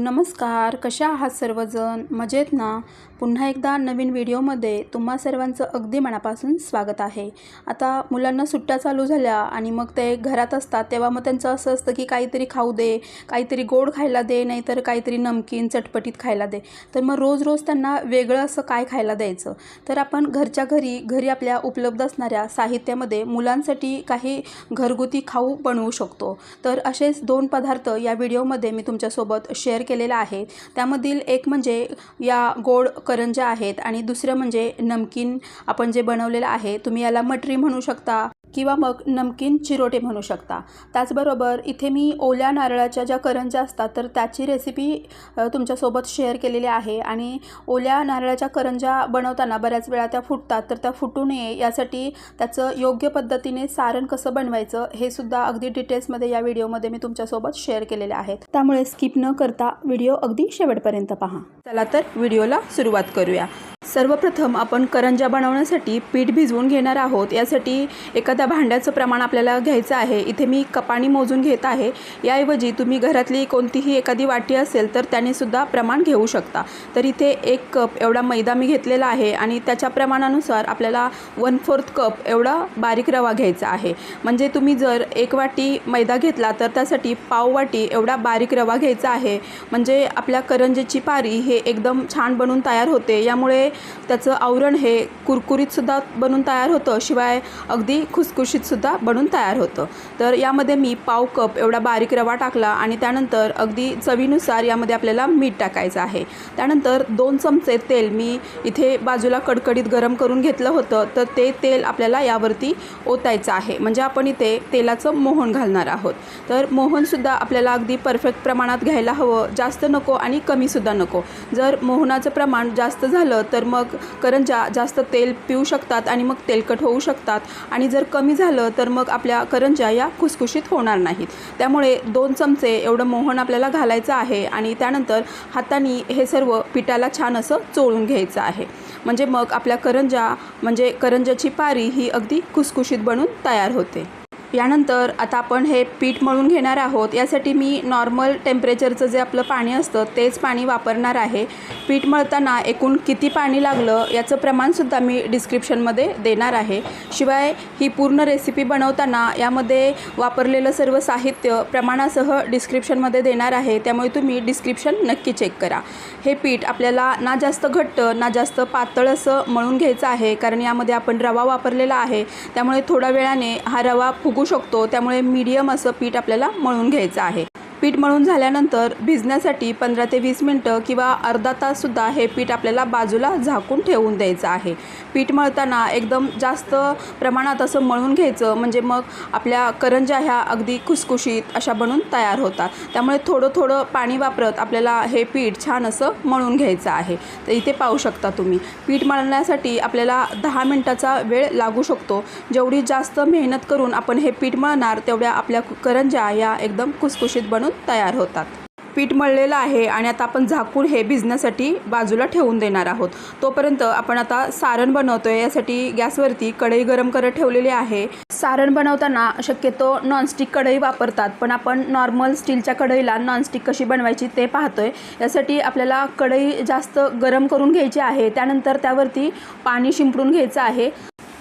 করুন নমস্কার नमस्कार कशा आहात सर्वजण? मजेत ना? पुन्हा एकदा नवीन व्हिडिओमध्ये तुम्हा सर्वांचं अगदी मनापासून स्वागत आहे. आता मुलांना सुट्ट्या चालू झाल्या आणि मग ते घरात असतात तेव्हा मग त्यांचं असं असतं की काहीतरी खाऊ दे काहीतरी गोड खायला दे नाहीतर काहीतरी नमकीन चटपटीत खायला दे. तर मग रोज रोज त्यांना वेगळं असं काय खायला द्यायचं? तर आपण घरच्या घरी घरी आपल्या उपलब्ध असणाऱ्या साहित्यामध्ये मुलांसाठी काही घरगुती खाऊ बनवू शकतो. तर असेच दोन पदार्थ या व्हिडिओमध्ये मी तुमच्यासोबत शेअर केले आहे. त्यामधील एक म्हणजे या गोड करंज्या आहेत आणि दुसरं म्हणजे नमकीन आपण जे बनवलेलं आहे तुम्ही याला मटरी म्हणू शकता. किंवा मग नमकीन चिरोटे म्हणू शकता. त्याचबरोबर इथे मी ओल्या नारळाच्या ज्या करंज्या असतात तर त्याची रेसिपी तुमच्यासोबत शेअर केलेली आहे. आणि ओल्या नारळाच्या करंज्या बनवताना बऱ्याच वेळा त्या फुटतात तर त्या फुटू नये यासाठी त्याचं योग्य पद्धतीने सारण कसं बनवायचं हे सुद्धा अगदी डिटेल्समध्ये या व्हिडिओमध्ये मी तुमच्यासोबत शेअर केलेले आहेत. त्यामुळे स्किप न करता व्हिडिओ अगदी शेवटपर्यंत पहा. चला तर व्हिडिओला सुरुवात करूया. सर्वप्रथम आपण करंज्या बनवण्यासाठी पीठ भिजवून घेणार आहोत. यासाठी एखाद्या भांड्याचं प्रमाण आपल्याला घ्यायचं आहे. इथे मी कपाणी मोजून घेत आहे. याऐवजी तुम्ही घरातली कोणतीही एखादी वाटी असेल तर त्याने सुद्धा प्रमाण घेऊ शकता. तर इथे एक कप एवढा मैदा मी घेतलेला आहे आणि त्याच्या प्रमाणानुसार आपल्याला वन फोर्थ कप एवढा बारीक रवा घ्यायचा आहे. म्हणजे तुम्ही जर एक वाटी मैदा घेतला तर त्यासाठी पाव वाटी एवढा बारीक रवा घ्यायचा आहे. म्हणजे आपल्या करंजेची पारी हे एकदम छान बनून तयार होते. यामुळे त्याचं आवरण हे कुरकुरीतसुद्धा बनून तयार होतं. शिवाय अगदी खुस खुसखुशीतसुद्धा बनून तयार होतं. तर यामध्ये मी पाव कप एवढा बारीक रवा टाकला आणि त्यानंतर अगदी चवीनुसार यामध्ये आपल्याला मीठ टाकायचं आहे. त्यानंतर दोन चमचे तेल मी इथे बाजूला कडकडीत गरम करून घेतलं होतं. तर ते तेल आपल्याला यावरती ओतायचं आहे. म्हणजे आपण इथे तेलाचं मोहन घालणार आहोत. तर मोहनसुद्धा आपल्याला अगदी परफेक्ट प्रमाणात घ्यायला हवं. जास्त नको आणि कमीसुद्धा नको. जर मोहनाचं प्रमाण जास्त झालं तर मग करंजा जास्त तेल पिऊ शकतात आणि मग तेलकट होऊ शकतात. आणि जर कमी कमी झालं तर मग आपल्या करंज्या या खुसखुशीत होणार नाहीत. त्यामुळे दोन चमचे एवढं मोहन आपल्याला घालायचं आहे आणि त्यानंतर हाताने हे सर्व पिठाला छान असं चोळून घ्यायचं आहे. म्हणजे मग आपल्या करंज्या म्हणजे करंज्याची पारी ही अगदी खुसखुशीत बनून तयार होते. यानंतर आता आपण हे पीठ मळून घेणार आहोत. यासाठी मी नॉर्मल टेम्परेचरचं जे आपलं पाणी असतं तेच पाणी वापरणार आहे. पीठ मळताना एकूण किती पाणी लागलं याचं प्रमाणसुद्धा मी डिस्क्रिप्शनमध्ये देणार आहे. शिवाय ही पूर्ण रेसिपी बनवताना यामध्ये वापरलेलं सर्व साहित्य प्रमाणासह डिस्क्रिप्शनमध्ये देणार आहे. त्यामुळे तुम्ही डिस्क्रिप्शन नक्की चेक करा. हे पीठ आपल्याला ना जास्त घट्ट ना जास्त पातळ असं मळून घ्यायचं आहे कारण यामध्ये आपण रवा वापरलेला आहे. त्यामुळे थोड्या वेळाने हा रवा फुगू शकतो. त्यामुळे मीडियम असं पीठ आपल्याला मळून घ्यायचं आहे. पीठ मळून झाल्यानंतर भिजण्यासाठी पंधरा ते वीस मिनटं किंवा अर्धा ताससुद्धा हे पीठ आपल्याला बाजूला झाकून ठेवून द्यायचं आहे. पीठ मळताना एकदम जास्त प्रमाणात असं मळून घ्यायचं म्हणजे मग आपल्या करंज्या ह्या अगदी खुसखुशीत अशा बनून तयार होतात. त्यामुळे थोडं थोडं पाणी वापरत आपल्याला हे पीठ छान असं मळून घ्यायचं आहे. तर इथे पाहू शकता तुम्ही. पीठ मळण्यासाठी आपल्याला दहा मिनटाचा वेळ लागू शकतो. जेवढी जास्त मेहनत करून आपण हे पीठ मळणार तेवढ्या आपल्या करंज्या या एकदम खुसखुशीत बनून तयार होतात. पीठ मळलेलं आहे आणि आता आपण झाकून हे भिजण्यासाठी बाजूला ठेवून देणार आहोत. तोपर्यंत आपण आता सारण बनवतोय यासाठी गॅसवरती कढई गरम करत ठेवलेली आहे. सारण बनवताना शक्यतो नॉनस्टिक कढई वापरतात पण आपण नॉर्मल स्टीलच्या कढईला नॉनस्टिक कशी बनवायची ते पाहतोय. यासाठी आपल्याला कढई जास्त गरम करून घ्यायची आहे त्यानंतर त्यावरती पाणी शिंपडून घ्यायचं आहे.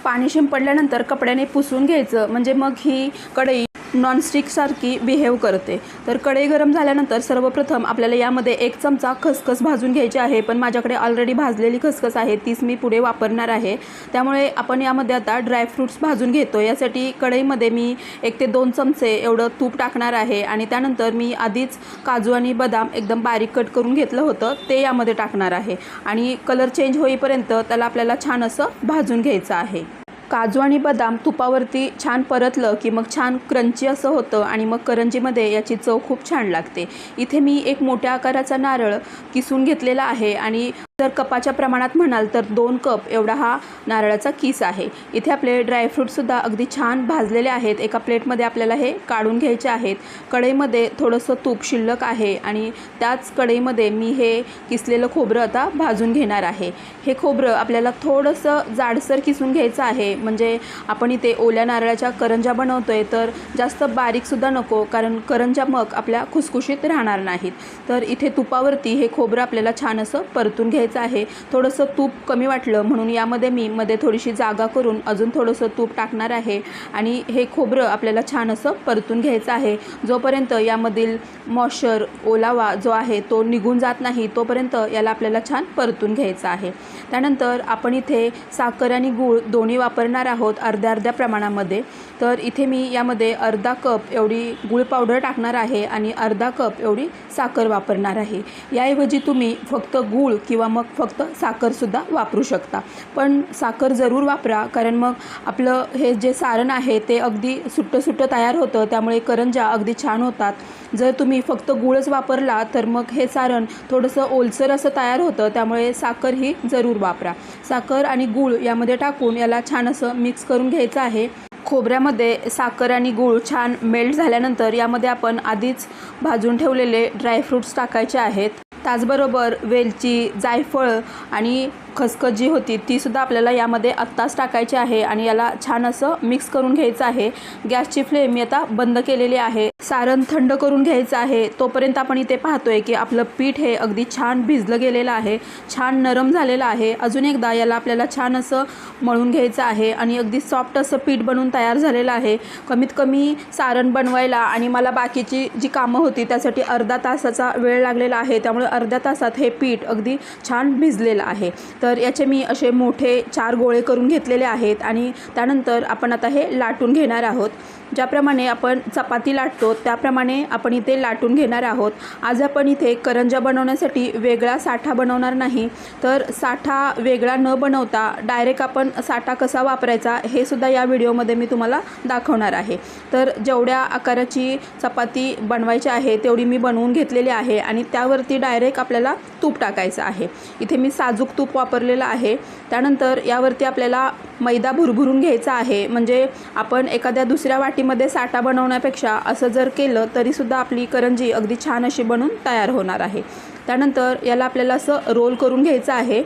पाणी शिंपडल्यानंतर कपड्याने पुसून घ्यायचं म्हणजे मग ही कढई नॉनस्टिकसारखी बिहेव करते. तर कढई गरम झाल्यानंतर सर्वप्रथम आपल्याला यामध्ये एक चमचा खसखस भाजून घ्यायची आहे. पण माझ्याकडे ऑलरेडी भाजलेली खसखस आहे तीच मी पुढे वापरणार आहे. त्यामुळे आपण यामध्ये आता ड्रायफ्रूट्स भाजून घेतो. यासाठी कढईमध्ये मी एक ते दोन चमचे एवढं तूप टाकणार आहे आणि त्यानंतर मी आधीच काजू आणि बदाम एकदम बारीक कट करून घेतलं होतं ते यामध्ये टाकणार आहे. आणि कलर चेंज होईपर्यंत त्याला आपल्याला छान असं भाजून घ्यायचं आहे. काजू आणि बदाम तुपावरती छान परतलं की मग छान क्रंची असं होतं आणि मग करंजीमध्ये याची चव खूप छान लागते. इथे मी एक मोठ्या आकाराचा नारळ किसून घेतलेला आहे आणि जर कपाच्या प्रमाणात म्हणाल तर दोन कप एवढा हा नारळाचा किस आहे. इथे आपले ड्रायफ्रूटसुद्धा अगदी छान भाजलेले आहेत. एका प्लेटमध्ये आपल्याला हे काढून घ्यायचे आहेत. कढईमध्ये थोडंसं तूप शिल्लक आहे आणि त्याच कढईमध्ये मी हे किसलेलं खोबरं आता भाजून घेणार आहे. हे खोबरं आपल्याला थोडंसं जाडसर किसून घ्यायचं आहे. म्हणजे आपण इथे ओल्या नारळाच्या करंजा बनवतो आहे तर जास्त बारीकसुद्धा नको कारण करंजा मग आपल्या खुसखुशीत राहणार नाहीत. तर इथे तुपावरती हे खोबरं आपल्याला छान असं परतून घ्यायचं आहे. थोडंसं तूप कमी वाटलं म्हणून यामध्ये मी मध्ये थोडीशी जागा करून अजून थोडंसं तूप टाकणार आहे. आणि हे खोबरं आपल्याला छान असं परतून घ्यायचं आहे. जोपर्यंत यामधील मॉशर ओलावा जो आहे तो निघून जात नाही तोपर्यंत याला आपल्याला छान परतून घ्यायचं आहे. त्यानंतर आपण इथे साखर आणि गूळ दोन्ही वापरणार आहोत अर्ध्या अर्ध्या प्रमाणामध्ये. तर इथे मी यामध्ये अर्धा कप एवढी गूळ पावडर टाकणार आहे आणि अर्धा कप एवढी साखर वापरणार आहे. याऐवजी तुम्ही फक्त गूळ किंवा मग फक्त साखरसुद्धा वापरू शकता. पण साखर जरूर वापरा कारण मग आपलं हे जे सारण आहे ते अगदी सुट्टं सुट्टं तयार होतं त्यामुळे करंजा अगदी छान होतात. जर तुम्ही फक्त गूळच वापरला तर मग हे सारण थोडंसं ओलसर असं तयार होतं त्यामुळे साखर ही जरूर वापरा. साखर आणि गूळ यामध्ये टाकून याला छान असं मिक्स करून घ्यायचं आहे. खोबऱ्यामध्ये साखर आणि गूळ छान मेल्ट झाल्यानंतर यामध्ये आपण आधीच भाजून ठेवलेले ड्रायफ्रूट्स टाकायचे आहेत. त्याचबरोबर वेलची जायफळ आणि खसखस जी होती तीसुद्धा आपल्याला यामध्ये आत्ताच टाकायची आहे आणि याला छान असं मिक्स करून घ्यायचं आहे. गॅसची फ्लेम मी आता बंद केलेली आहे. सारण थंड करून घ्यायचं आहे. तोपर्यंत आपण इथे पाहतोय की आपलं पीठ हे अगदी छान भिजलं गेलेलं आहे. छान नरम झालेलं आहे. अजून एकदा याला आपल्याला छान असं मळून घ्यायचं आहे आणि अगदी सॉफ्ट असं पीठ बनवून तयार झालेलं आहे. कमीत कमी सारण बनवायला आणि मला बाकीची जी कामं होती त्यासाठी अर्धा तासाचा वेळ लागलेला आहे. त्यामुळे अर्ध्या तासात हे पीठ अगदी छान भिजलेलं आहे. तर तर याचे मी असे मोठे चार गोळे करून घेतलेले आहेत आणि त्यानंतर आपण आता हे लाटून घेणार आहोत. ज्याप्रमाणे आपण चपाती लाटतो त्याप्रमाणे आपण इथे लाटून घेणार आहोत. आज आपण इथे करंजा बनवण्यासाठी वेगळा साठा बनवणार नाही. तर साठा वेगळा न बनवता डायरेक्ट आपण साठा कसा वापरायचा हे सुद्धा या व्हिडिओमध्ये मी तुम्हाला दाखवणार आहे. तर जेवढ्या आकाराची चपाती बनवायची आहे तेवढी मी बनवून घेतलेली आहे आणि त्यावरती डायरेक्ट आपल्याला तूप टाकायचं आहे. इथे मी साजूक तूप वापरलेलं आहे. त्यानंतर यावरती आपल्याला मैदा भुरभुरून घ्यायचा आहे. म्हणजे आपण एखाद्या दुसऱ्या वाटीमध्ये साठा बनवण्यापेक्षा असं जर केलं तरीसुद्धा आपली करंजी अगदी छान अशी बनून तयार होणार आहे. त्यानंतर याला आपल्याला असं रोल करून घ्यायचं आहे.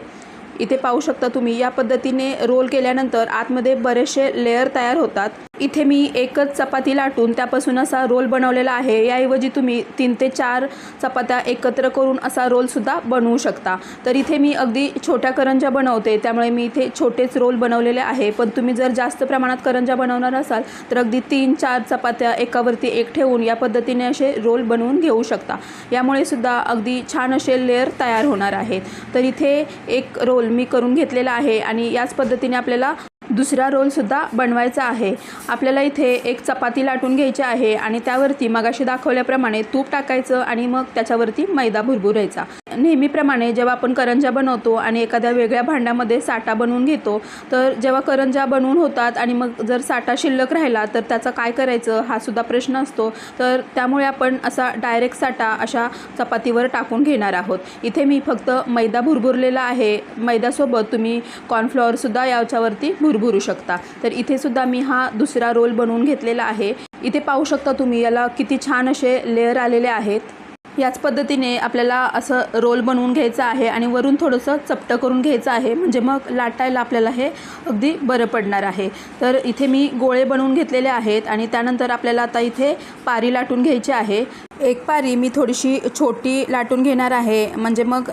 इथे पाहू शकता तुम्ही या पद्धतीने रोल केल्यानंतर आतमध्ये बरेचसे लेअर तयार होतात. इथे मी एकच चपाती लाटून त्यापासून असा रोल बनवलेला आहे. याऐवजी तुम्ही तीन ते चार चपात्या एकत्र करून असा रोलसुद्धा बनवू शकता. तर इथे मी अगदी छोट्या करंजा बनवते त्यामुळे मी इथे छोटेच रोल बनवलेले आहे. पण तुम्ही जर जास्त प्रमाणात करंजा बनवणार असाल तर अगदी तीन चार चपात्या एकावरती एक ठेवून या पद्धतीने असे रोल बनवून घेऊ शकता. यामुळे सुद्धा अगदी छान असे लेअर तयार होणार आहेत. तर इथे एक रोल मी करून घेतलेला आहे आणि याच पद्धतीने आपल्याला दुसरा रोलसुद्धा बनवायचा आहे. आपल्याला इथे एक चपाती लाटून घ्यायची आहे आणि त्यावरती मगाशी दाखवल्याप्रमाणे तूप टाकायचं आणि मग त्याच्यावरती मैदा भुरभुरायचा. नेहमीप्रमाणे जेव्हा आपण करंजा बनवतो आणि एखाद्या वेगळ्या भांड्यामध्ये साठा बनवून घेतो तर जेव्हा करंजा बनवून होतात आणि मग जर साठा शिल्लक राहिला तर त्याचा काय करायचं हा सुद्धा प्रश्न असतो. तर त्यामुळे आपण असा डायरेक्ट साठा अशा चपातीवर टाकून घेणार आहोत. इथे मी फक्त मैदा भुरभुरलेला आहे. मैद्यासोबत तुम्ही कॉर्नफ्लॉवरसुद्धा याच्यावरती भुरभुरू शकता. तर इथेसुद्धा मी हा दुसरा रोल बनवून घेतलेला आहे. इथे पाहू शकता तुम्ही याला किती छान असे लेअर आलेले आहेत. याच पद्धतीने आपल्याला असं रोल बनवून घ्यायचं आहे आणि वरून थोडंसं चपटं करून घ्यायचं आहे. म्हणजे मग लाटायला आपल्याला हे अगदी बरं पडणार आहे. तर इथे मी गोळे बनवून घेतलेले आहेत आणि त्यानंतर आपल्याला आता इथे पारी लाटून घ्यायची आहे. एक पारी मी थोडीशी छोटी लाटून घेणार आहे. म्हणजे मग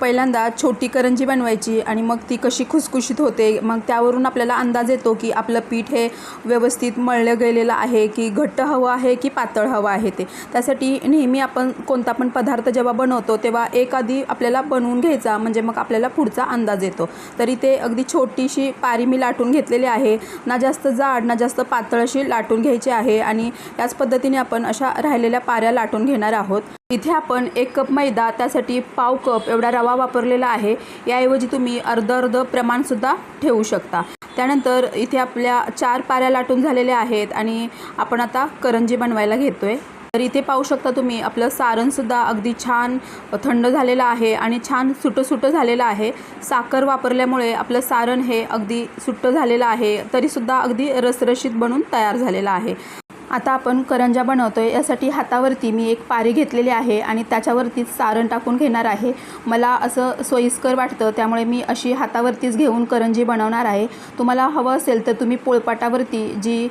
पहिल्यांदा छोटी करंजी बनवायची आणि मग ती कशी खुसखुशीत होते मग त्यावरून आपल्याला अंदाज येतो की आपलं पीठ हे व्यवस्थित मळलं गेलेलं आहे की घट्ट हवं आहे की पातळ हवं आहे ते. त्यासाठी नेहमी आपण कोणता पण पदार्थ जेव्हा बनवतो तेव्हा एक आधी आपल्याला बनवून घ्यायचा म्हणजे मग आपल्याला पुढचा अंदाज येतो. तरी ते अगदी छोटीशी पारी मी लाटून घेतलेली आहे. ना जास्त जाड ना जास्त पातळ अशी लाटून घ्यायची आहे आणि याच पद्धतीने आपण अशा राहिलेल्या पाऱ्या लाटून घेणार आहोत. इथे आपण एक कप मैदा त्यासाठी पाव कप एवढा रवा वापरलेला आहे. याऐवजी तुम्ही अर्ध अर्ध प्रमाणसुद्धा ठेवू शकता. त्यानंतर इथे आपल्या चार पाऱ्या लाटून झालेल्या आहेत आणि आपण आता करंजी बनवायला घेतो आहे तर इथे पाहू शकता तुम्ही आपलं सारणसुद्धा अगदी छान थंड झालेलं आहे आणि छान सुटं सुटं झालेलं आहे. साखर वापरल्यामुळे आपलं सारण हे अगदी सुट्टं झालेलं आहे तरीसुद्धा अगदी रसरशीत बनून तयार झालेलं आहे. आता आपण करंजा बनवतो आहे यासाठी हातावरती मी एक पारी घेतलेली आहे आणि त्याच्यावरतीच सारण टाकून घेणार आहे. मला असं सोयीस्कर वाटतं त्यामुळे मी अशी हातावरतीच घेऊन करंजी बनवणार आहे. तुम्हाला हवं असेल तर तुम्ही पोळपाटावरती जी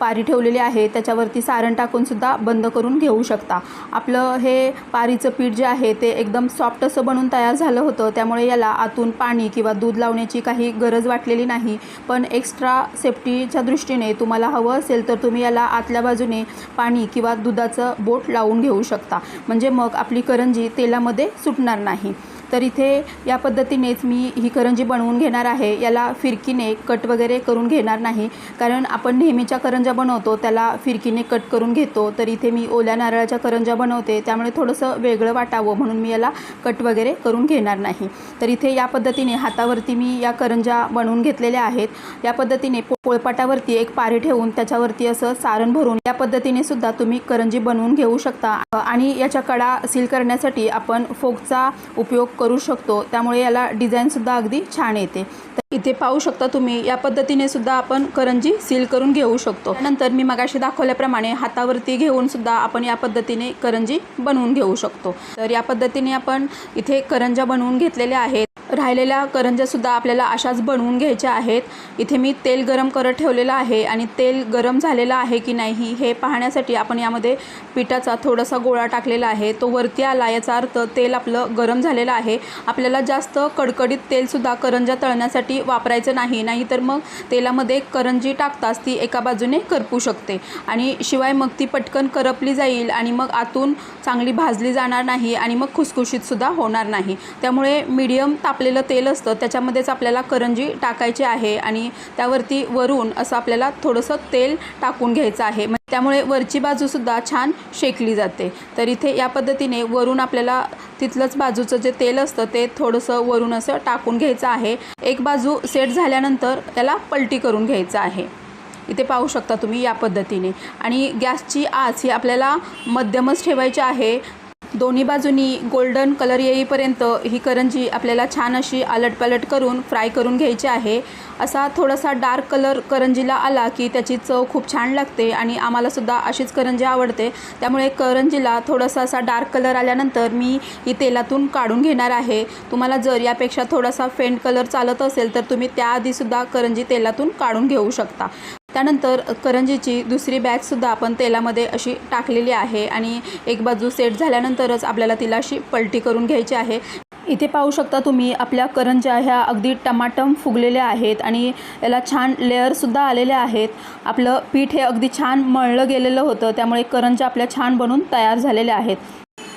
पारी ठेवलेली आहे त्याच्यावरती सारण टाकूनसुद्धा बंद करून घेऊ शकता. आपलं हे पारीचं पीठ जे आहे ते एकदम सॉफ्ट असं बनून तयार झालं होतं. त्यामुळे याला आतून पाणी किंवा दूध लावण्याची काही गरज वाटलेली नाही. पण एक्स्ट्रा सेफ्टीच्या दृष्टीने तुम्हाला हवं असेल तर तुम्ही याला आतल्या बाजूने पाणी किंवा दुधाचं बोट लावून घेऊ शकता. म्हणजे मग आपली करंजी तेलामध्ये सुटणार नाही. तर इथे या पद्धतीनेच मी ही करंजी बनवून घेणार आहे. याला फिरकीने कट वगैरे करून घेणार नाही. कारण आपण नेहमीच्या करंजा बनवतो त्याला फिरकीने कट करून घेतो. तर इथे मी ओल्या नारळाच्या करंजा बनवते. त्यामुळे थोडंसं वेगळं वाटावं म्हणून मी याला कट वगैरे करून घेणार नाही. तर इथे या पद्धतीने हातावरती मी या करंजा बनवून घेतलेल्या आहेत. या पद्धतीने पोळपाटावरती एक पारी ठेवून त्याच्यावरती असं सारण भरून या पद्धतीने सुद्धा तुम्ही करंजी बनवून घेऊ शकता. आणि याच्या कडा सील करण्यासाठी आपण फोकचा उपयोग करू शकतो. त्यामुळे याला डिझाईनसुद्धा अगदी छान येते. तर इथे पाहू शकता तुम्ही या पद्धतीने सुद्धा आपण करंजी सील करून घेऊ शकतो. नंतर मी मगाशी दाखवल्याप्रमाणे हातावरती घेऊन सुद्धा आपण या पद्धतीने करंजी बनवून घेऊ शकतो. तर या पद्धतीने आपण इथे करंजा बनवून घेतलेल्या आहेत. राहिलेल्या करंजासुद्धा आपल्याला अशाच बनवून घ्यायच्या आहेत. इथे मी तेल गरम करत ठेवलेलं आहे आणि तेल गरम झालेलं आहे की नाही हे पाहण्यासाठी आपण यामध्ये पिठाचा थोडासा गोळा टाकलेला आहे. तो वरती आला याचा अर्थ तेल आपलं गरम झालेलं आहे. आपल्याला जास्त कडकडीत तेलसुद्धा करंजा तळण्यासाठी वापरायचं नाही. नाहीतर मग तेलामध्ये करंजी टाकताच ती एका बाजूने करपू शकते. आणि शिवाय मग ती पटकन करपली जाईल आणि मग आतून चांगली भाजली जाणार नाही आणि मग खुसखुशीतसुद्धा होणार नाही. त्यामुळे मीडियम तापलेलं तेल असतं. त्याच्यामध्येच आपल्याला करंजी टाकायची आहे आणि त्यावरती वरून असं आपल्याला थोडंसं तेल टाकून घ्यायचं आहे. त्यामुळे वरची बाजूसुद्धा छान शेकली जाते. तर इथे या पद्धतीने वरून आपल्याला तिथलंच बाजूचं जे तेल असतं ते थोडंसं वरून असं टाकून घ्यायचं आहे. एक बाजू सेट झाल्यानंतर त्याला पलटी करून घ्यायचं आहे. इथे पाहू शकता तुम्ही या पद्धतीने. आणि गॅसची आच ही आपल्याला मध्यमच ठेवायची आहे. दोन्ही बाजूनी गोल्डन कलर येईपर्यंत ही करंजी आपल्याला छान अशी आलटपालट करून फ्राय करून घ्यायची आहे. असा थोडासा डार्क कलर करंजीला आला की त्याची चव खूप छान लागते आणि आम्हालासुद्धा अशीच करंजी आवडते. त्यामुळे करंजीला थोडासा असा डार्क कलर आल्यानंतर मी ही तेलातून काढून घेणार आहे. तुम्हाला जर यापेक्षा थोडासा फेंट कलर चालत असेल तर तुम्ही त्याआधीसुद्धा करंजी तेलातून काढून घेऊ शकता. त्यानंतर करंजीची दुसरी बॅगसुद्धा आपण तेलामध्ये अशी टाकलेली आहे आणि एक बाजू सेट झाल्यानंतरच आपल्याला तिला अशी पलटी करून घ्यायची आहे. इथे पाहू शकता तुम्ही आपल्या करंज्या ह्या अगदी टमाटम फुगलेल्या आहेत आणि याला छान लेअरसुद्धा आलेले आहेत. आपलं पीठ हे अगदी छान मळलं गेलेलं होतं त्यामुळे करंज्या आपल्या छान बनून तयार झालेल्या आहेत.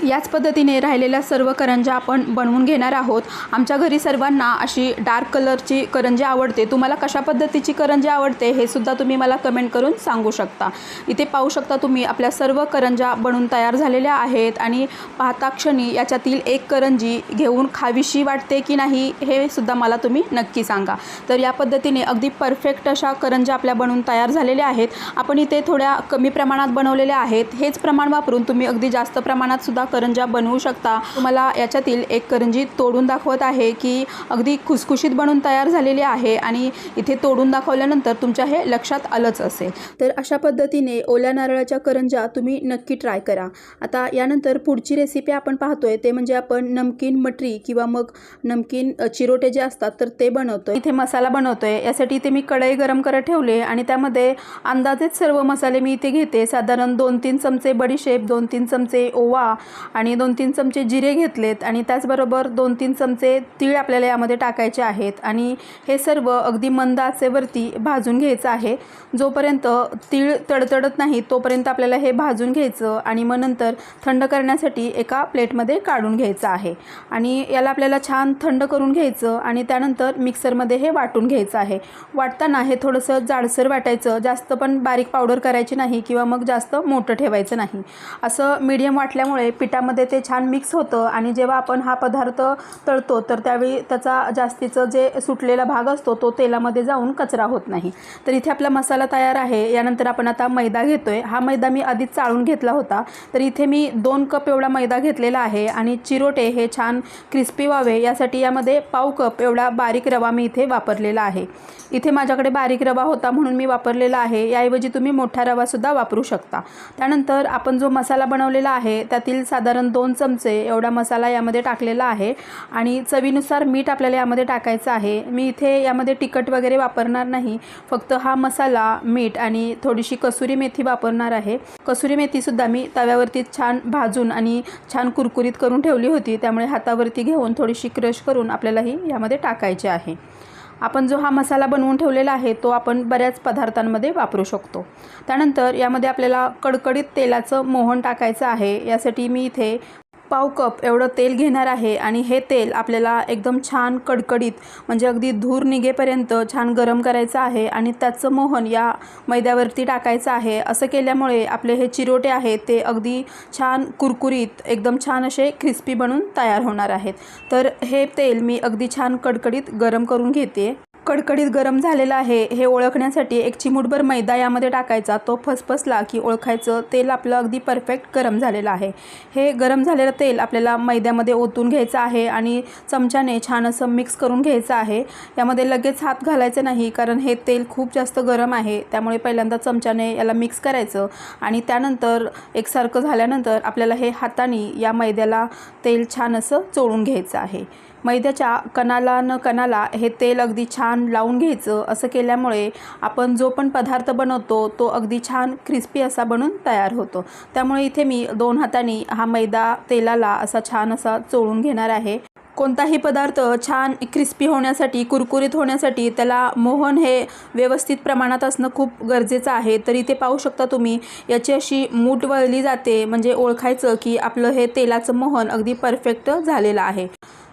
याच पद्धतीने राहिलेल्या सर्व करंज्या आपण बनवून घेणार आहोत. आमच्या घरी सर्वांना अशी डार्क कलरची करंजी आवडते. तुम्हाला कशा पद्धतीची करंजी आवडते हे सुद्धा तुम्ही मला कमेंट करून सांगू शकता. इथे पाहू शकता तुम्ही आपल्या सर्व करंज्या बनून तयार झालेल्या आहेत आणि पाहता क्षणी याच्यातील एक करंजी घेऊन खावीशी वाटते की नाही हे सुद्धा मला तुम्ही नक्की सांगा. तर या पद्धतीने अगदी परफेक्ट अशा करंज्या आपल्या बनून तयार झालेल्या आहेत. आपण इथे थोड्या कमी प्रमाणात बनवलेल्या आहेत. हेच प्रमाण वापरून तुम्ही अगदी जास्त प्रमाणात सुद्धा करंज्या बनवू शकता. तुम्हाला याच्यातील एक करंजी तोडून दाखवत आहे की अगदी खुसखुशीत बनून तयार झालेली आहे आणि इथे तोडून दाखवल्यानंतर तुमच्या हे लक्षात आलंच असेल. तर अशा पद्धतीने ओल्या नारळाच्या करंज्या तुम्ही नक्की ट्राय करा. आता यानंतर पुढची रेसिपी आपण पाहतोय. ते म्हणजे आपण नमकीन मटरी किंवा मग नमकीन चिरोटे जे असतात तर ते बनवतोय. इथे मसाला बनवतोय. यासाठी इथे मी कढई गरम करत ठेवले आणि त्यामध्ये अंदाजेच सर्व मसाले मी इथे घेते. साधारण दोन तीन चमचे बडीशेप दोन तीन चमचे ओवा आणि दोन तीन चमचे जिरे घेतलेत आणि त्याचबरोबर दोन तीन चमचे तीळ आपल्याला यामध्ये टाकायचे आहेत. आणि हे सर्व अगदी मंद आचेवरती भाजून घ्यायचं आहे. जोपर्यंत तीळ तडतडत नाही तोपर्यंत आपल्याला हे भाजून घ्यायचं आणि मग नंतर थंड करण्यासाठी एका प्लेटमध्ये काढून घ्यायचं आहे. आणि याला आपल्याला छान थंड करून घ्यायचं आणि त्यानंतर मिक्सरमध्ये हे वाटून घ्यायचं आहे. वाटताना हे थोडंसं जाडसर वाटायचं. जास्त पण बारीक पावडर करायची नाही किंवा मग जास्त मोठं ठेवायचं नाही. असं मीडियम वाटल्यामुळे पिठ पिठामध्ये ते छान मिक्स होतं आणि जेव्हा आपण हा पदार्थ तळतो तर त्यावेळी त्याचा जास्तीचं जे सुटलेला भाग असतो तो तेलामध्ये जाऊन कचरा होत नाही. तर इथे आपला मसाला तयार आहे. यानंतर आपण आता मैदा घेतो आहे हा मैदा मी आधीच चाळून घेतला होता. तर इथे मी दोन कप एवढा मैदा घेतलेला आहे आणि चिरोटे हे छान क्रिस्पी व्हावे. यासाठी यामध्ये पाव कप एवढा बारीक रवा मी इथे वापरलेला आहे. इथे माझ्याकडे बारीक रवा होता म्हणून मी वापरलेला आहे. याऐवजी तुम्ही मोठा रवासुद्धा वापरू शकता. त्यानंतर आपण जो मसाला बनवलेला आहे त्यातील साधारण साधारण दोन चमचे एवढा मसाला यामध्ये टाकलेला आहे. आणि चवीनुसार मीठ आपल्याला यामध्ये टाकायचं आहे. मी इथे यामध्ये तिखट वगैरे वापरणार नाही. फक्त हा मसाला मीठ आणि थोडीशी कसुरी मेथी वापरणार आहे. कसुरी मेथीसुद्धा मी तव्यावरती छान भाजून आणि छान कुरकुरीत करून ठेवली होती. त्यामुळे हातावरती घेऊन थोडीशी क्रश करून आपल्यालाही यामध्ये टाकायचे आहे. आपण जो हा मसाला बनवून ठेवलेला आहे तो आपण बऱ्याच पदार्थांमध्ये वापरू शकतो. त्यानंतर यामध्ये आपल्याला कडकडीत तेलाचं मोहन टाकायचं आहे. यासाठी मी इथे पाव कप एवढं तेल घेणार आहे आणि हे तेल आपल्याला एकदम छान कडकडीत म्हणजे अगदी धूर निघेपर्यंत छान गरम करायचं आहे आणि त्याचं मोहन या मैद्यावरती टाकायचं आहे. असं केल्यामुळे आपले हे चिरोटे आहेत ते अगदी छान कुरकुरीत एकदम छान असे क्रिस्पी बनून तयार होणार आहेत. तर हे तेल मी अगदी छान कडकडीत गरम करून घेते. कडकडीत गरम झालेलं आहे. हे ओळखण्यासाठी एक चिमूटभर मैदा यामध्ये टाकायचा. तो फसफसला की ओळखायचं तेल आपलं अगदी परफेक्ट गरम झालेलं आहे. हे गरम झालेलं तेल आपल्याला मैद्यामध्ये ओतून घ्यायचं आहे आणि चमच्याने छान असं मिक्स करून घ्यायचं आहे. यामध्ये लगेच हात घालायचं नाही कारण हे तेल खूप जास्त गरम आहे. त्यामुळे पहिल्यांदा चमच्याने याला मिक्स करायचं आणि त्यानंतर एकसारखं झाल्यानंतर आपल्याला हे हाताने या मैद्याला तेल छान असं चोळून घ्यायचं आहे. मैद्याच्या कणाला न कणाला हे तेल अगदी छान लावून घ्यायचं. असं केल्यामुळे आपण जो पण पदार्थ बनवतो तो अगदी छान क्रिस्पी असा बनून तयार होतो. त्यामुळे इथे मी दोन हातांनी हा मैदा तेलाला असा छान असा चोळून घेणार आहे. कोणताही पदार्थ छान क्रिस्पी होण्यासाठी कुरकुरीत होण्यासाठी त्याला मोहन हे व्यवस्थित प्रमाणात असणं खूप गरजेचं आहे. तर इथे पाहू शकता तुम्ही याची अशी मूठ वळली जाते. म्हणजे ओळखायचं की आपलं हे तेलाचं मोहन अगदी परफेक्ट झालेलं आहे.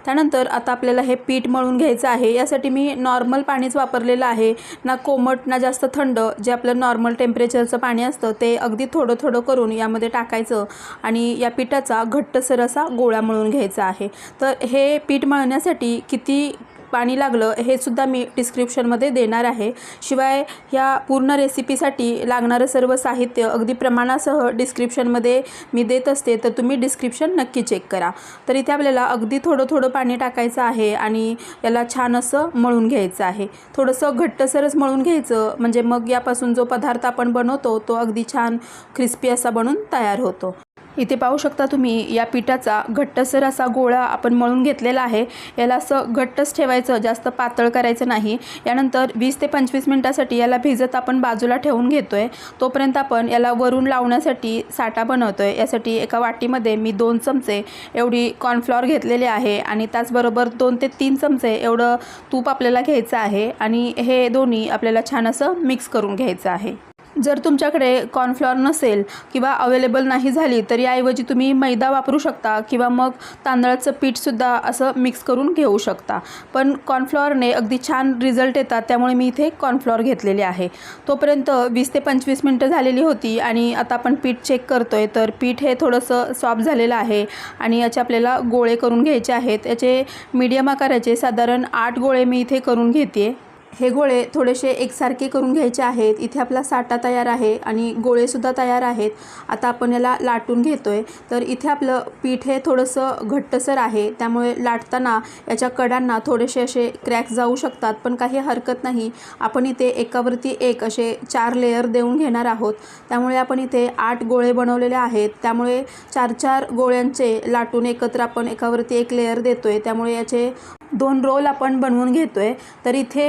त्यानंतर आता आपल्याला हे पीठ मळून घ्यायचं आहे. यासाठी मी नॉर्मल पाणीच वापरलेलं आहे. ना कोमट ना जास्त थंड जे आपलं नॉर्मल टेम्परेचरचं पाणी असतं ते अगदी थोडं थोडं करून यामध्ये टाकायचं आणि या पिठाचा घट्टसर असा गोळा मळून घ्यायचा आहे. तर हे पीठ मळण्यासाठी किती पाणी लागलं हे सुद्धा मी डिस्क्रिप्शनमध्ये देणार आहे. शिवाय ह्या पूर्ण रेसिपीसाठी लागणारं सर्व साहित्य अगदी प्रमाणासह डिस्क्रिप्शनमध्ये मी देत असते तर तुम्ही डिस्क्रिप्शन नक्की चेक करा. तर इथे आपल्याला अगदी थोडं थोडं पाणी टाकायचं आहे आणि याला छान असं मळून घ्यायचं आहे. थोडंसं घट्टसरच मळून घ्यायचं म्हणजे मग यापासून जो पदार्थ आपण बनवतो तो अगदी छान क्रिस्पी असा बनून तयार होतो. इथे पाहू शकता तुम्ही या पिठाचा घट्टसर असा गोळा आपण मळून घेतलेला आहे. याला असं घट्टच ठेवायचं जास्त पातळ करायचं नाही. यानंतर वीस ते पंचवीस मिनटासाठी याला भिजत आपण बाजूला ठेवून घेतो आहे तोपर्यंत आपण याला वरून लावण्यासाठी साठा बनवतो आहे यासाठी एका वाटीमध्ये मी दोन चमचे एवढी कॉर्नफ्लॉवर घेतलेले आहे आणि त्याचबरोबर दोन ते तीन चमचे एवढं तूप आपल्याला घ्यायचं आहे आणि हे दोन्ही आपल्याला छान असं मिक्स करून घ्यायचं आहे. जर तुमच्याकडे कॉर्नफ्लॉवर नसेल किंवा अवेलेबल नाही झाली तर याऐवजी तुम्ही मैदा वापरू शकता किंवा मग तांदळाचं पीठसुद्धा असं मिक्स करून घेऊ शकता. पण कॉर्नफ्लॉवरने अगदी छान रिझल्ट येतात त्यामुळे मी इथे कॉर्नफ्लॉवर घेतलेले आहे. तोपर्यंत वीस ते पंचवीस मिनटं झालेली होती आणि आता आपण पीठ चेक करतो आहे तर पीठ हे थोडंसं सॉफ्ट झालेलं आहे आणि याचे आपल्याला गोळे करून घ्यायचे आहेत. याचे मीडियम आकाराचे साधारण आठ गोळे मी इथे करून घेते हे गोळे थोडेसे एकसारखे करून घ्यायचे आहेत. इथे आपला साठा तयार आहे आणि गोळेसुद्धा तयार आहेत. आता आपण याला लाटून घेतो आहे तर इथे आपलं पीठ हे थोडंसं घट्टसर आहे. त्यामुळे लाटताना याच्या कडांना थोडेसे असे क्रॅक जाऊ शकतात पण काही हरकत नाही. आपण इथे एकावरती एक असे चार लेयर देऊन घेणार आहोत. त्यामुळे आपण इथे आठ गोळे बनवलेले आहेत. त्यामुळे चार चार गोळ्यांचे लाटून एकत्र आपण एकावरती एक लेयर देतो आहे त्यामुळे याचे दोन रोल आपण बनवून घेतो आहे तर इथे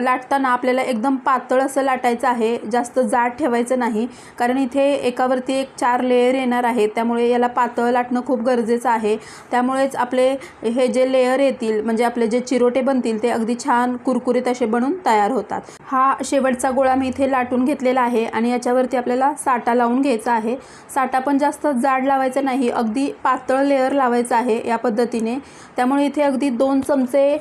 लाटताना आपल्याला एकदम पातळ असं लाटायचं आहे. जास्त जाड ठेवायचं नाही. कारण इथे एकावरती एक चार लेयर येणार आहेत त्यामुळे याला पातळ लाटणं खूप गरजेचं आहे. त्यामुळेच आपले हे जे लेयर येतील म्हणजे आपले जे चिरोटे बनतील ते अगदी छान कुरकुरीत असे बनून तयार होतात. हा शेवटचा गोळा मी इथे लाटून घेतलेला आहे आणि याच्यावरती आपल्याला साटा लावून घ्यायचा आहे. साटा पण जास्त जाड लावायचा नाही अगदी पातळ लेअर लावायचं आहे या पद्धतीने. त्यामुळे इथे अगदी दोन चमचे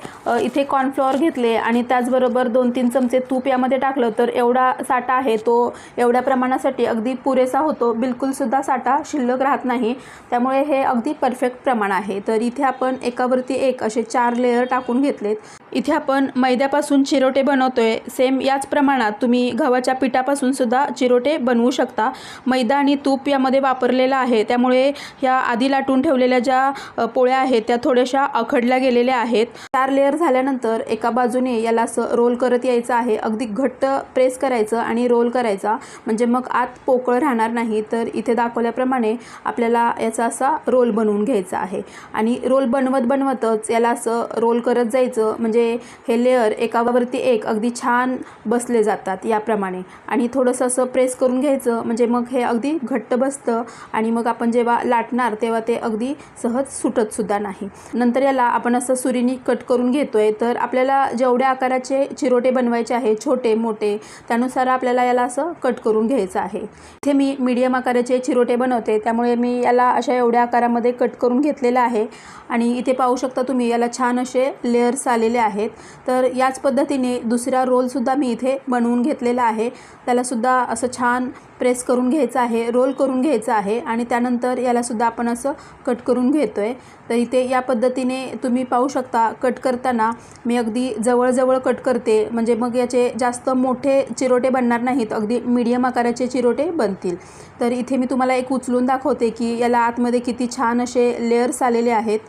इथे कॉर्नफ्लॉवर घेतले आणि त्याचबरोबर बरोबर दोन तीन चमचे तूप यामध्ये टाकलं तर एवढा साठा आहे तो एवढ्या प्रमाणासाठी अगदी पुरेसा होतो. बिलकुलसुद्धा साठा शिल्लक राहत नाही. त्यामुळे हे अगदी परफेक्ट प्रमाण आहे. तर इथे आपण एकावरती एक असे चार लेअर टाकून घेतलेत. इथे आपण मैद्यापासून चिरोटे बनवतोय. सेम याच प्रमाणात तुम्ही गव्हाच्या पिठापासून सुद्धा चिरोटे बनवू शकता. मैदा आणि तूप यामध्ये वापरलेलं आहे. त्यामुळे ह्या आधी लाटून ठेवलेल्या ज्या पोळ्या आहेत त्या थोड्याशा अखडल्या गेलेल्या आहेत. चार लेअर झाल्यानंतर एका बाजूने याला असं रोल करत यायचं आहे. अगदी घट्ट प्रेस करायचं आणि रोल करायचा. म्हणजे मग आत पोकळ राहणार नाही. तर इथे दाखवल्याप्रमाणे आपल्याला याचा असा रोल बनवून घ्यायचा आहे. आणि रोल बनवत बनवतच याला असं रोल करत जायचं. म्हणजे हे लेअर एकावरती एक अगदी छान बसले जातात याप्रमाणे. आणि थोडंसं असं प्रेस करून घ्यायचं. म्हणजे मग हे अगदी घट्ट बसतं. आणि मग आपण जेव्हा लाटणार तेव्हा ते अगदी सहज सुटतसुद्धा नाही. नंतर याला आपण असं सुरीनी कट करून घेतोय. तर आपल्याला जेवढ्या आकाराचे चिरोटे बनवायचे आहे छोटे मोठे त्यानुसार आपल्याला याला असं कट करून घ्यायचं आहे. इथे मी मीडियम आकाराचे चिरोटे बनवते त्यामुळे मी याला अशा एवढ्या आकारामध्ये कट करून घेतलेलं आहे. आणि इथे पाहू शकता तुम्ही याला छान असे लेअर्स आलेले आहेत. तर याच पद्धतीने दुसरा रोलसुद्धा मी इथे बनवून घेतलेला आहे. त्यालासुद्धा असं छान प्रेस करून घ्यायचं आहे रोल करून घ्यायचं आहे आणि त्यानंतर यालासुद्धा आपण असं कट करून घेतो आहे तर इथे या पद्धतीने तुम्ही पाहू शकता कट करताना मी अगदी जवळजवळ कट करते. म्हणजे मग याचे जास्त मोठे चिरोटे बनणार नाहीत अगदी मीडियम आकाराचे चिरोटे बनतील. तर इथे मी तुम्हाला एक उचलून दाखवते की याला आतमध्ये किती छान असे लेयर्स आलेले आहेत.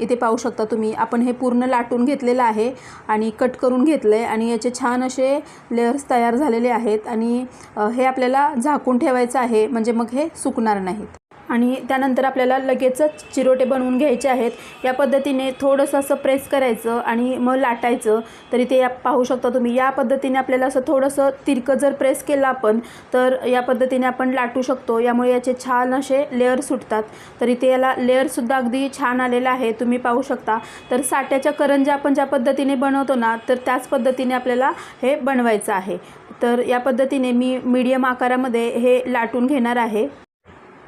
इथे पाहू शकता तुम्ही. आपण हे पूर्ण लाटून घेतलेलं आहे आणि कट करून घेतलं आहे आणि याचे छान असे लेयर्स तयार झालेले आहेत आणि हे आपल्याला झाकून ठेवायचं आहे. म्हणजे मग हे सुकणार नाहीत. आणि त्यानंतर आपल्याला लगेचच चिरोटे बनवून घ्यायचे आहेत. या पद्धतीने थोडंसं असं प्रेस करायचं आणि मग लाटायचं. तरी ते या पाहू शकता तुम्ही. या पद्धतीने आपल्याला असं थोडंसं तिरकं जर प्रेस केलं आपण तर या पद्धतीने आपण लाटू शकतो. यामुळे याचे छान असे लेअर सुटतात. तर इथे याला लेअरसुद्धा अगदी छान आलेला आहे. तुम्ही पाहू शकता. तर साट्याच्या करंज्या आपण ज्या पद्धतीने बनवतो ना तर त्याच पद्धतीने आपल्याला हे बनवायचं आहे. तर या पद्धतीने मी मीडियम आकारामध्ये हे लाटून घेणार आहे.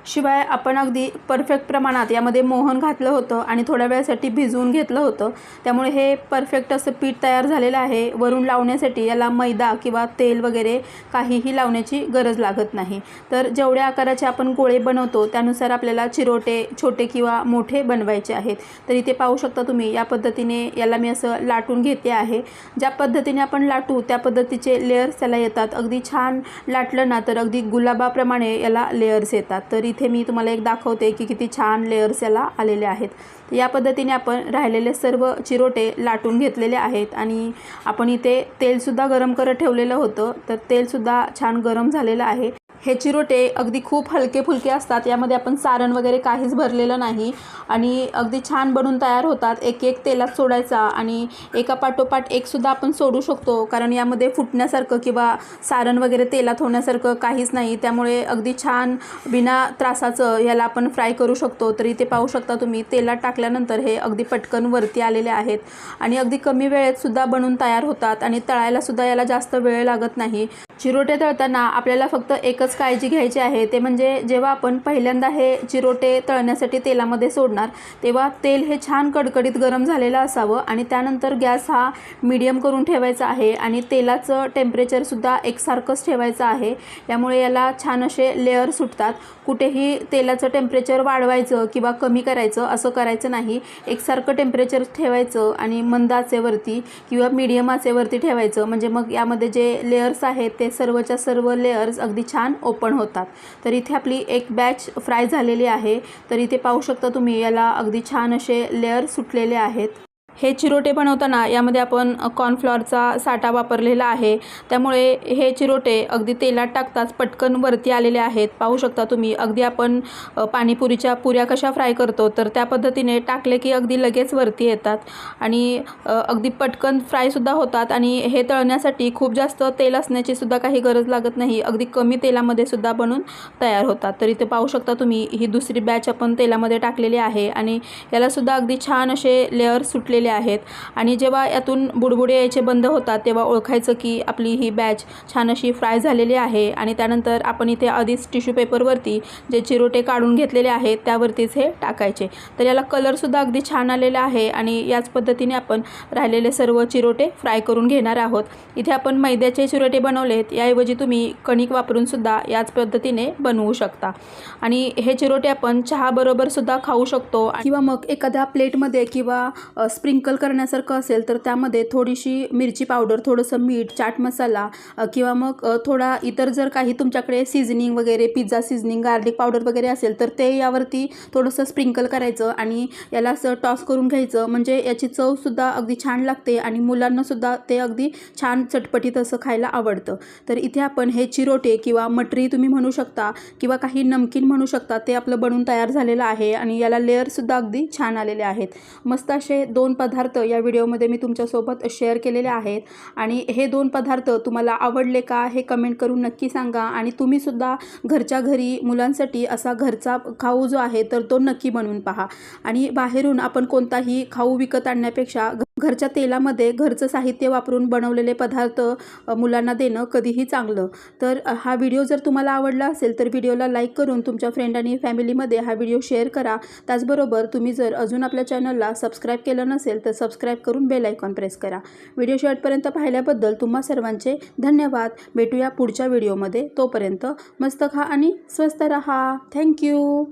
शिवाय आपण अगदी परफेक्ट प्रमाणात यामध्ये मोहन घातलं होतं आणि थोड्या वेळासाठी भिजवून घेतलं होतं. त्यामुळे हे परफेक्ट असं पीठ तयार झालेलं आहे. वरून लावण्यासाठी याला मैदा किंवा तेल वगैरे काहीही लावण्याची गरज लागत नाही. तर जेवढ्या आकाराचे आपण गोळे बनवतो त्यानुसार आपल्याला चिरोटे छोटे किंवा मोठे बनवायचे आहेत. तर इथे पाहू शकता तुम्ही या पद्धतीने याला मी असं लाटून घेते आहे. ज्या पद्धतीने आपण लाटू त्या पद्धतीचे लेयर्स त्याला येतात. अगदी छान लाटलं ना तर अगदी गुलाबाप्रमाणे याला लेयर्स येतात. तर इथे मी तुम्हाला एक दाखवते की किती छान लेअर्स याला आलेले आहेत. तर या पद्धतीने आपण राहिलेले सर्व चिरोटे लाटून घेतलेले आहेत आणि आपण इथे तेलसुद्धा गरम करत ठेवलेलं होतं तर तेलसुद्धा छान गरम झालेलं आहे. हे चिरोटे अगदी खूप हलके फुलके असतात यामध्ये आपण सारण वगैरे काहीच भरलेलं नाही आणि अगदी छान बनून तयार होतात. एक एक तेलात सोडायचा आणि एका पाठोपाठ एकसुद्धा आपण सोडू शकतो कारण यामध्ये फुटण्यासारखं किंवा सारण वगैरे तेलात होण्यासारखं काहीच नाही. त्यामुळे अगदी छान बिना त्रासाचं याला आपण फ्राय करू शकतो. तर इथे पाहू शकता तुम्ही तेलात टाक टाकल्यानंतर हे अगदी पटकन वरती आलेले आहेत. आणि अगदी कमी वेळेतसुद्धा बनून तयार होतात आणि तळायलासुद्धा याला जास्त वेळ लागत नाही. चिरोटे तळताना आपल्याला फक्त एकच काळजी घ्यायची आहे ते म्हणजे जेव्हा आपण पहिल्यांदा हे चिरोटे तळण्यासाठी तेलामध्ये सोडणार तेव्हा तेल हे छान कडकडीत गरम झालेलं असावं आणि त्यानंतर गॅस हा मीडियम करून ठेवायचा आहे आणि तेलाचं टेम्परेचरसुद्धा एकसारखंच ठेवायचं आहे. यामुळे याला छान असे लेअर सुटतात. कुठेही तेलाचं टेम्परेचर वाढवायचं किंवा कमी करायचं असं करायचं नाही. एकसारखं टेम्परेचर ठेवायचं आणि मंद आचेवरती किंवा मीडियम आचेवरती ठेवायचं. म्हणजे मग यामध्ये जे लेयर्स आहेत ते सर्वच्या सर्व लेयर्स अगदी छान ओपन होतात. तर इथे आपली एक बॅच फ्राय झालेली आहे. तर इथे पाहू शकता तुम्ही याला अगदी छान असे लेअर सुटलेले आहेत. हे चिरोटे बनवताना यामध्ये आपण कॉर्नफ्लॉरचा साठा वापरलेला आहे. त्यामुळे हे चिरोटे अगदी तेलात टाकताच पटकन वरती आलेले आहेत. पाहू शकता तुम्ही अगदी आपण पाणीपुरीच्या पुऱ्या कशा फ्राय करतो तर त्या पद्धतीने टाकले की अगदी लगेच वरती येतात. आणि अगदी पटकन फ्रायसुद्धा होतात आणि हे तळण्यासाठी खूप जास्त तेल असण्याची सुद्धा काही गरज लागत नाही. अगदी कमी तेलामध्ये सुद्धा बनून तयार होतात. तर इथे पाहू शकता तुम्ही ही दुसरी बॅच आपण तेलामध्ये टाकलेली आहे. आणि यालासुद्धा अगदी छान असे लेअर सुटलेले झालेले आहेत. आणि जेव्हा यातून बुडबुडे यायचे बंद होतात तेव्हा ओळखायचं की आपली ही बॅच छान अशी फ्राय झालेली आहे. आणि त्यानंतर आपण इथे आधीच टिश्यू पेपरवरती जे चिरोटे काढून घेतलेले आहेत त्यावरतीच हे टाकायचे. तर याला कलरसुद्धा अगदी छान आलेला आहे आणि याच पद्धतीने आपण राहिलेले सर्व चिरोटे फ्राय करून घेणार आहोत. इथे आपण मैद्याचे चिरोटे बनवलेत. याऐवजी तुम्ही कणिक वापरूनसुद्धा याच पद्धतीने बनवू शकता. आणि हे चिरोटे आपण चहाबरोबर सुद्धा खाऊ शकतो. किंवा मग एखाद्या प्लेटमध्ये किंवा स्प्रिंग स्प्रिंकल करण्यासारखं असेल तर त्यामध्ये थोडीशी मिरची पावडर थोडंसं मीठ चाट मसाला किंवा मग थोडा इतर जर काही तुमच्याकडे सिझनिंग वगैरे पिझ्झा सिझनिंग गार्लिक पावडर वगैरे असेल तर ते यावरती थोडंसं स्प्रिंकल करायचं आणि याला असं टॉस करून घ्यायचं. म्हणजे याची चवसुद्धा अगदी छान लागते आणि मुलांनासुद्धा ते अगदी छान चटपटीत असं खायला आवडतं. तर इथे आपण हे चिरोटे किंवा मटरी तुम्ही म्हणू शकता किंवा काही नमकीन म्हणू शकता ते आपलं बनून तयार झालेलं आहे आणि याला लेअरसुद्धा अगदी छान आलेले आहेत. मस्त असे दोन पदार्थ या व्हिडिओमध्ये मी तुमच्यासोबत शेअर केलेले आहेत. आणि हे दोन पदार्थ तुम्हाला आवडले का हे कमेंट करून नक्की सांगा. आणि तुम्हीसुद्धा घरच्या घरी मुलांसाठी असा घरचा खाऊ जो आहे तर तो नक्की बनवून पहा. आणि बाहेरून आपण कोणताही खाऊ विकत आणण्यापेक्षा घरच्या तेलामध्ये घरचं साहित्य वापरून बनवलेले पदार्थ मुलांना देणं कधीही चांगलं. तर हा व्हिडिओ जर तुम्हाला आवडला असेल तर व्हिडिओला लाईक करून तुमच्या फ्रेंड आणि फॅमिलीमध्ये हा व्हिडिओ शेअर करा. त्याचबरोबर तुम्ही जर अजून आपल्या चॅनलला सबस्क्राईब केलं नसेल तर सबस्क्राईब करून बेल आयकॉन प्रेस करा. व्हिडिओ शेवटपर्यंत पाहिल्याबद्दल तुम्हा सर्वांचे धन्यवाद. भेटूया पुढच्या व्हिडिओमध्ये. तोपर्यंत मस्त खा आणि स्वस्त रहा. थँक्यू.